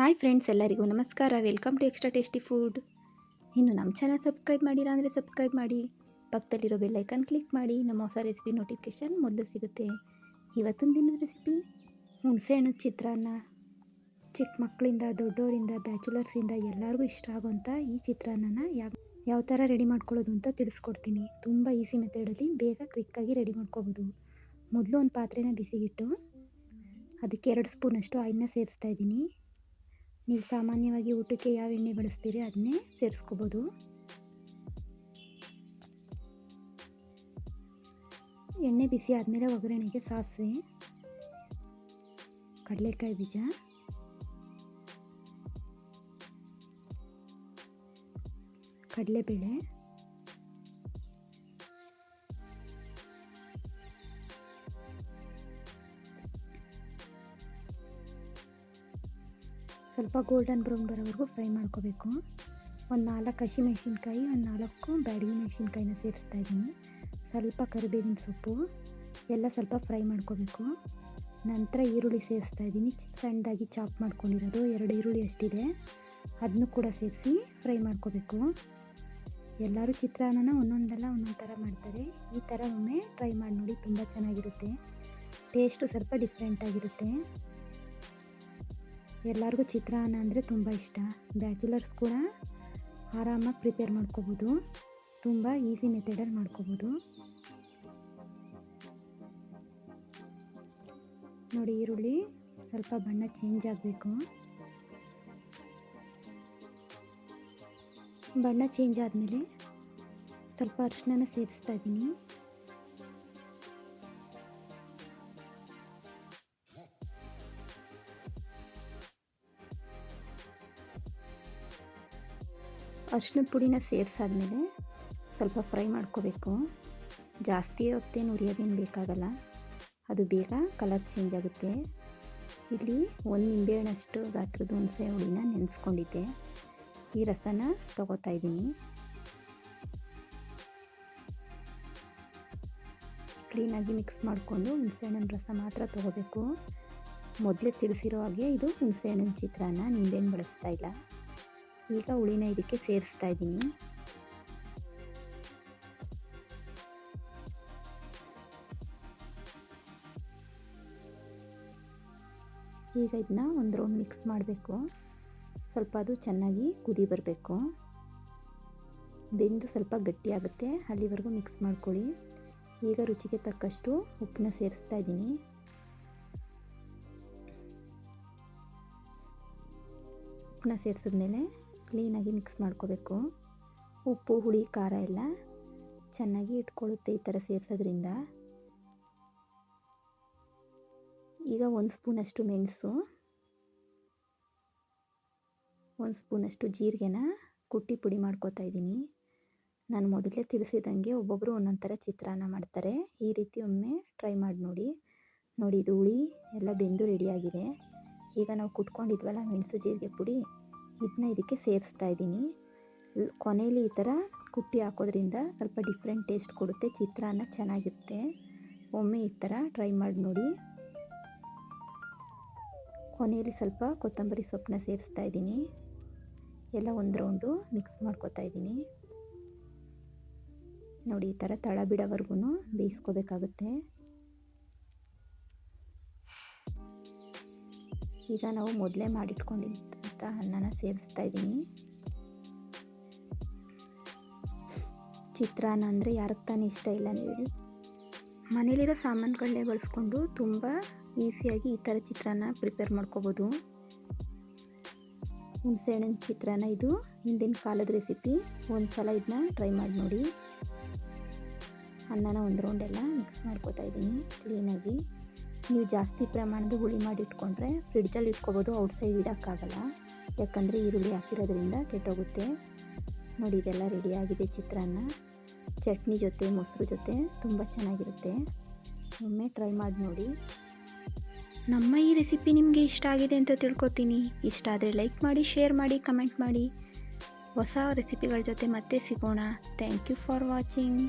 Hi friends ಎಲ್ಲರಿಗೂ ನಮಸ್ಕಾರ. Welcome to extra tasty food. ಇನ್ನು ನಮ್ಮ ಚಾನಲ್ ಸಬ್ಸ್ಕ್ರೈಬ್ ಮಾಡಿಲ್ಲ ಅಂದರೆ ಸಬ್ಸ್ಕ್ರೈಬ್ ಮಾಡಿ. ಪಕ್ಕದಲ್ಲಿರೋ ಬೆಲ್ಲೈಕನ್ ಕ್ಲಿಕ್ ಮಾಡಿ. ನಮ್ಮ ಹೊಸ ರೆಸಿಪಿ ನೋಟಿಫಿಕೇಷನ್ ಮೊದಲು ಸಿಗುತ್ತೆ. ಇವತ್ತಿನ ದಿನದ ರೆಸಿಪಿ, ಹುಣಸೆಹಣ್ಣು ಚಿತ್ರಾನ್ನ. ಚಿಕ್ಕ ಮಕ್ಕಳಿಂದ ದೊಡ್ಡವರಿಂದ ಬ್ಯಾಚುಲರ್ಸಿಂದ ಎಲ್ಲರಿಗೂ ಇಷ್ಟ ಆಗುವಂಥ ಈ ಚಿತ್ರಾನ್ನನ ಯಾವ ಯಾವ ಥರ ರೆಡಿ ಮಾಡ್ಕೊಳ್ಳೋದು ಅಂತ ತಿಳಿಸ್ಕೊಡ್ತೀನಿ. ತುಂಬ ಈಸಿ ಮೆಥಡಲ್ಲಿ ಬೇಗ ಕ್ವಿಕ್ಕಾಗಿ ರೆಡಿ ಮಾಡ್ಕೋಬೋದು. ಮೊದಲು ಒಂದು ಪಾತ್ರೆನ ಬಿಸಿಗಿಟ್ಟು, ಅದಕ್ಕೆ ಎರಡು ಸ್ಪೂನಷ್ಟು ಆಯಿಲ್ನ ಸೇರಿಸ್ತಾ ಇದ್ದೀನಿ. ನೀವು ಸಾಮಾನ್ಯವಾಗಿ ಊಟಕ್ಕೆ ಯಾವ ಎಣ್ಣೆ ಬಳಸ್ತೀರಿ? ಅದನ್ನೇ ಸೇರಿಸ್ಕೋಬೋದು. ಎಣ್ಣೆ ಬಿಸಿ ಆದಮೇಲೆ ಒಗ್ಗರಣೆಗೆ ಸಾಸಿವೆ, ಕಡಲೆಕಾಯಿ ಬೀಜ, ಕಡಲೆಬೇಳೆ ಸ್ವಲ್ಪ ಗೋಲ್ಡನ್ ಬ್ರೌನ್ ಬರೋವರೆಗೂ ಫ್ರೈ ಮಾಡ್ಕೋಬೇಕು. ಒಂದು ನಾಲ್ಕು ಹಸಿಮೆಣ್ಸಿನ್ಕಾಯಿ ಒಂದು ನಾಲ್ಕು ಬ್ಯಾಡಗಿ ಮೆಣಸಿನ್ಕಾಯಿನ ಸೇರಿಸ್ತಾ ಇದ್ದೀನಿ. ಸ್ವಲ್ಪ ಕರಿಬೇವಿನ ಸೊಪ್ಪು, ಎಲ್ಲ ಸ್ವಲ್ಪ ಫ್ರೈ ಮಾಡ್ಕೋಬೇಕು. ನಂತರ ಈರುಳ್ಳಿ ಸೇರಿಸ್ತಾ ಇದ್ದೀನಿ. ಸಣ್ಣದಾಗಿ ಚಾಪ್ ಮಾಡ್ಕೊಂಡಿರೋದು. ಎರಡು ಈರುಳ್ಳಿ ಅಷ್ಟಿದೆ. ಅದನ್ನು ಕೂಡ ಸೇರಿಸಿ ಫ್ರೈ ಮಾಡ್ಕೋಬೇಕು. ಎಲ್ಲರೂ ಚಿತ್ರಾನ್ನನ ಒಂದೊಂದಲ್ಲ ಒಂದೊಂದು ಥರ ಮಾಡ್ತಾರೆ. ಈ ಥರ ಒಮ್ಮೆ ಟ್ರೈ ಮಾಡಿ ನೋಡಿ, ತುಂಬ ಚೆನ್ನಾಗಿರುತ್ತೆ. ಟೇಸ್ಟು ಸ್ವಲ್ಪ ಡಿಫ್ರೆಂಟಾಗಿರುತ್ತೆ ಎಲ್ಲರಿಗೂ ಚಿತ್ರಾನ್ನ ಅಂದರೆ ತುಂಬ ಇಷ್ಟ. ಬ್ಯಾಚುಲರ್ಸ್ ಕೂಡ ಆರಾಮಾಗಿ ಪ್ರಿಪೇರ್ ಮಾಡ್ಕೋಬೋದು. ತುಂಬ ಈಸಿ ಮೆಥಡಲ್ಲಿ ಮಾಡ್ಕೋಬೋದು. ನೋಡಿ, ಈರುಳ್ಳಿ ಸ್ವಲ್ಪ ಬಣ್ಣ ಚೇಂಜ್ ಆಗಬೇಕು. ಬಣ್ಣ ಚೇಂಜ್ ಆದಮೇಲೆ ಸ್ವಲ್ಪ ಅರಿಶಿನ ಸೇರಿಸ್ತಾ ಇದ್ದೀನಿ. ಅರ್ಶಿನದ ಪುಡಿನ ಸೇರಿಸಾದ್ಮೇಲೆ ಸ್ವಲ್ಪ ಫ್ರೈ ಮಾಡ್ಕೋಬೇಕು. ಜಾಸ್ತಿ ಹೊತ್ತೇನು ಉರಿಯೋದೇನು ಬೇಕಾಗಲ್ಲ. ಅದು ಬೇಗ ಕಲರ್ ಚೇಂಜ್ ಆಗುತ್ತೆ. ಇಲ್ಲಿ ಒಂದು ನಿಂಬೆಹಣ್ಣಷ್ಟು ಗಾತ್ರದ ಹುಣಸೆ ಹುಳಿನ ನೆನೆಸ್ಕೊಂಡಿದ್ದೆ. ಈ ರಸನ ತಗೋತಾ ಇದ್ದೀನಿ. ಕ್ಲೀನಾಗಿ ಮಿಕ್ಸ್ ಮಾಡಿಕೊಂಡು ಹುಣಸೆಹಣ್ಣಿನ ರಸ ಮಾತ್ರ ತೊಗೋಬೇಕು. ಮೊದಲೇ ತಿಳಿಸಿರೋ ಹಾಗೆ ಇದು ಹುಣಸೆಹಣ್ಣಿನ ಚಿತ್ರಾನ್ನ, ನಿಂಬೆಹಣ್ಣು ಬಳಸ್ತಾ ಇಲ್ಲ. ಈಗ ಹುಳಿನ ಇದಕ್ಕೆ ಸೇರಿಸ್ತಾ ಇದ್ದೀನಿ. ಈಗ ಇದನ್ನ ಒಂದು ರೌಂಡ್ ಮಿಕ್ಸ್ ಮಾಡಬೇಕು. ಸ್ವಲ್ಪ ಅದು ಚೆನ್ನಾಗಿ ಕುದಿ ಬರಬೇಕು. ಬೆಂದು ಸ್ವಲ್ಪ ಗಟ್ಟಿಯಾಗುತ್ತೆ ಅಲ್ಲಿವರೆಗೂ ಮಿಕ್ಸ್ ಮಾಡ್ಕೊಳ್ಳಿ. ಈಗ ರುಚಿಗೆ ತಕ್ಕಷ್ಟು ಉಪ್ಪನ್ನ ಸೇರಿಸ್ತಾ ಇದ್ದೀನಿ. ಉಪ್ಪನ್ನ ಸೇರಿಸಿದ್ಮೇಲೆ ಕ್ಲೀನಾಗಿ ಮಿಕ್ಸ್ ಮಾಡ್ಕೋಬೇಕು. ಉಪ್ಪು, ಹುಳಿ, ಖಾರ ಎಲ್ಲ ಚೆನ್ನಾಗಿ ಇಟ್ಕೊಳ್ಳುತ್ತೆ ಈ ಥರ ಸೇರಿಸೋದ್ರಿಂದ. ಈಗ ಒಂದು ಸ್ಪೂನಷ್ಟು ಮೆಣಸು, ಒಂದು ಸ್ಪೂನಷ್ಟು ಜೀರಿಗೆನ ಕುಟ್ಟಿ ಪುಡಿ ಮಾಡ್ಕೋತಾ ಇದ್ದೀನಿ. ನಾನು ಮೊದಲೇ ತಿಳಿಸಿದಂಗೆ ಒಬ್ಬೊಬ್ಬರು ಒಂದೊಂದು ಥರ ಚಿತ್ರಾನ್ನ ಮಾಡ್ತಾರೆ. ಈ ರೀತಿ ಒಮ್ಮೆ ಟ್ರೈ ಮಾಡಿ ನೋಡಿ. ನೋಡಿ, ಇದು ಹುಳಿ ಎಲ್ಲ ಬೆಂದು ರೆಡಿಯಾಗಿದೆ ಈಗ ನಾವು ಕುಟ್ಕೊಂಡಿದ್ವಲ್ಲ ಮೆಣಸು, ಜೀರಿಗೆ ಪುಡಿ ಇದನ್ನ ಇದಕ್ಕೆ ಸೇರಿಸ್ತಾ ಇದ್ದೀನಿ. ಕೊನೆಯಲ್ಲಿ ಈ ಥರ ಕುಟ್ಟಿ ಹಾಕೋದ್ರಿಂದ ಸ್ವಲ್ಪ ಡಿಫ್ರೆಂಟ್ ಟೇಸ್ಟ್ ಕೊಡುತ್ತೆ, ಚಿತ್ರಾನ್ನ ಚೆನ್ನಾಗಿರುತ್ತೆ. ಒಮ್ಮೆ ಈ ಥರ ಟ್ರೈ ಮಾಡಿ ನೋಡಿ. ಕೊನೆಯಲ್ಲಿ ಸ್ವಲ್ಪ ಕೊತ್ತಂಬರಿ ಸೊಪ್ಪನ್ನ ಸೇರಿಸ್ತಾ ಇದ್ದೀನಿ. ಎಲ್ಲ ಒಂದು ರೌಂಡು ಮಿಕ್ಸ್ ಮಾಡ್ಕೊತಾ ಇದ್ದೀನಿ. ನೋಡಿ ಈ ಥರ ತಳ ಬಿಡೋವರೆಗೂ ಬೇಯಿಸ್ಕೋಬೇಕಾಗುತ್ತೆ. ಈಗ ನಾವು ಮೊದಲೇ ಮಾಡಿಟ್ಕೊಂಡಿದ್ದಂಥ ಅನ್ನನ ಸೇರಿಸ್ತಾ ಇದ್ದೀನಿ. ಚಿತ್ರಾನ್ನ ಅಂದರೆ ಯಾರಿಗೆ ತಾನೇ ಇಷ್ಟ ಇಲ್ಲ ಹೇಳಿ. ಮನೇಲಿರೋ ಸಾಮಾನುಗಳನ್ನೇ ಬಳಸ್ಕೊಂಡು ತುಂಬ ಈಸಿಯಾಗಿ ಈ ಥರ ಚಿತ್ರಾನ್ನ ಪ್ರಿಪೇರ್ ಮಾಡ್ಕೋಬೋದು. ಹುಣಸೆಹಣ್ಣಿನ ಚಿತ್ರಾನ್ನ ಇದು. ಹಿಂದಿನ ಕಾಲದ ರೆಸಿಪಿ. ಒಂದು ಸಲ ಇದನ್ನ ಟ್ರೈ ಮಾಡಿ ನೋಡಿ. ಅನ್ನನ ಒಂದು ರೌಂಡೆಲ್ಲ ಮಿಕ್ಸ್ ಮಾಡ್ಕೋತಾ ಇದ್ದೀನಿ ಕ್ಲೀನಾಗಿ ನೀವು ಜಾಸ್ತಿ ಪ್ರಮಾಣದ ಹುಳಿ ಮಾಡಿ ಇಟ್ಕೊಂಡ್ರೆ ಫ್ರಿಡ್ಜಲ್ಲಿ ಇಟ್ಕೋಬೋದು ಔಟ್ಸೈಡ್ ಇಡೋಕ್ಕಾಗಲ್ಲ. ಯಾಕಂದರೆ ಈರುಳ್ಳಿ ಹಾಕಿರೋದ್ರಿಂದ ಕೆಟ್ಟೋಗುತ್ತೆ. ನೋಡಿ, ಇದೆಲ್ಲ ರೆಡಿಯಾಗಿದೆ ಚಿತ್ರಾನ್ನ. ಚಟ್ನಿ ಜೊತೆ, ಮೊಸರು ಜೊತೆ ತುಂಬ ಚೆನ್ನಾಗಿರುತ್ತೆ. ಒಮ್ಮೆ ಟ್ರೈ ಮಾಡಿ ನೋಡಿ. ನಮ್ಮ ಈ ರೆಸಿಪಿ ನಿಮಗೆ ಇಷ್ಟ ಆಗಿದೆ ಅಂತ ತಿಳ್ಕೊತೀನಿ. ಇಷ್ಟ ಆದರೆ ಲೈಕ್ ಮಾಡಿ ಶೇರ್ ಮಾಡಿ ಕಮೆಂಟ್ ಮಾಡಿ. ಹೊಸ ರೆಸಿಪಿಗಳ ಜೊತೆ ಮತ್ತೆ ಸಿಗೋಣ. Thank you for watching